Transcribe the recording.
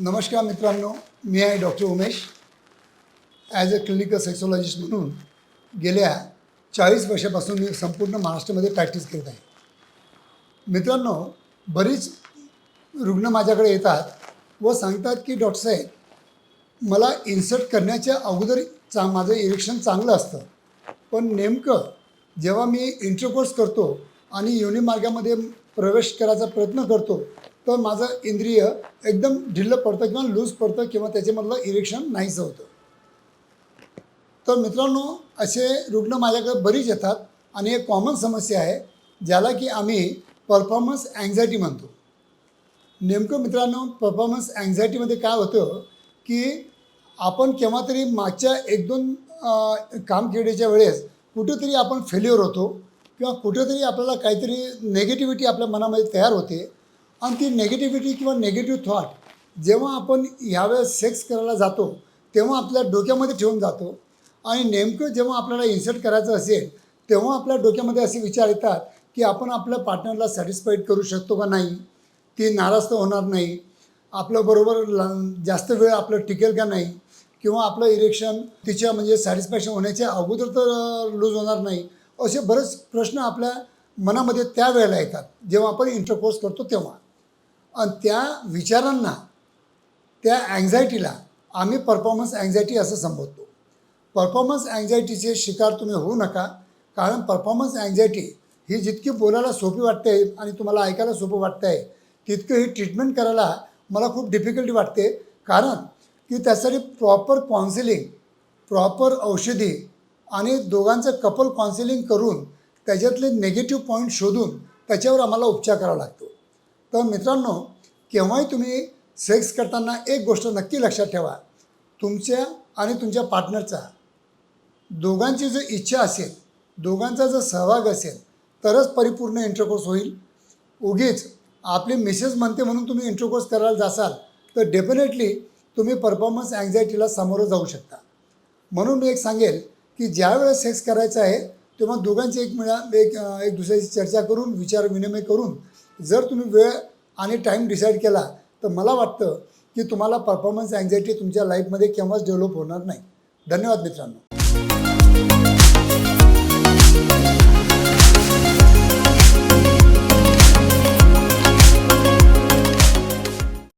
नमस्कार मित्रांनो मी आहे doctor Umesh. As a clinical sexologist म्हणून गेल्या चाळीस वर्षापासून मी संपूर्ण महाराष्ट्रामध्ये प्रॅक्टिस करत आहे. मित्रांनो बरीच रुग्ण माझ्याकडे येतात व सांगतात की डॉक्टर साहेब मला इन्सर्ट करण्याच्या अगोदर चा माझं इरेक्शन चांगलं असतं. पण नेमकं जेव्हा मी इंटरकोर्स करतो आणि योनी मार्गामध्ये प्रवेश करायचा प्रयत्न करतो तर माझं इंद्रिय एकदम ढिल्लं पडतं किंवा लूज पडतं किंवा त्याच्यामधलं इरेक्शन नाहीचं होतं. तर मित्रांनो असे रुग्ण माझ्याकडे बरीच येतात आणि एक कॉमन समस्या आहे ज्याला की आम्ही परफॉर्मन्स अँझायटी म्हणतो. नेमकं मित्रांनो परफॉर्मन्स अँझायटीमध्ये काय होतं की आपण केव्हा तरी मागच्या एक दोन काम केल्याच्या वेळेस कुठेतरी आपण फेल्युअर होतो किंवा कुठेतरी आपल्याला काहीतरी नेगेटिव्हिटी आपल्या मनामध्ये तयार होते. आणि ती नेगेटिव्हिटी किंवा नेगेटिव्ह थॉट जेव्हा आपण ह्यावेळेस सेक्स करायला जातो तेव्हा आपल्या डोक्यामध्ये ठेवून जातो. आणि नेमकं जेव्हा आपल्याला इन्सर्ट करायचं असेल तेव्हा आपल्या डोक्यामध्ये असे विचार येतात की आपण आपल्या पार्टनरला सॅटिस्फाईड करू शकतो का नाही? ती नाराज तर होणार नाही. आपल्याबरोबर ल- जास्त वेळ आपलं टिकेल का नाही? किंवा आपलं इरेक्शन तिच्या म्हणजे सॅटिस्फॅक्शन होण्याच्या अगोदर तर लूज होणार नाही. असे बरेच प्रश्न आपल्या मनामध्ये त्या वेळेला येतात. जेव्हा आपण इंटरकोर्स करतो तेव्हा. आणि त्या विचारांना त्या अँझायटीला आम्ही परफॉर्मन्स अँझायटी असं संबोधतो. परफॉर्मन्स अँझायटीचे शिकार तुम्ही होऊ नका कारण परफॉर्मन्स अँझायटी ही जितकी बोलायला सोपी वाटते आणि तुम्हाला ऐकायला सोपं वाटतं आहे तितकं ही ट्रीटमेंट करायला मला खूप डिफिकल्टी वाटते. कारण की त्यासाठी प्रॉपर काउन्सिलिंग प्रॉपर औषधी आणि दोघांचं कपल काउन्सिलिंग करून त्याच्यातले निगेटिव्ह पॉईंट शोधून त्याच्यावर आम्हाला उपचार करावा लागतो. तर मित्रांनो केव्हाही तुम्ही सेक्स करताना एक गोष्ट नक्की लक्षात ठेवा. तुमच्या आणि तुमच्या पार्टनरचा दोघांची जर इच्छा असेल दोघांचा जर सहभाग असेल तरच परिपूर्ण इंटरकोर्स होईल. उगीच आपली मिसेस म्हणते म्हणून तुम्ही इंटरकोर्स करायला जासाल तर डेफिनेटली तुम्ही परफॉर्मन्स अँझायटीला सामोरं जाऊ शकता. म्हणून मी एक सांगेल की ज्यावेळेस सेक्स करायचं आहे तेव्हा दोघांची एक मिळा एक एक दुसऱ्याची चर्चा करून विचार विनिमय करून जर तुम्ही वेळ आणि टाईम डिसाईड केला तर मला वाटतं की तुम्हाला परफॉर्मन्स अँझायटी तुमच्या लाईफमध्ये केव्हाच डेव्हलप होणार नाही. धन्यवाद मित्रांनो.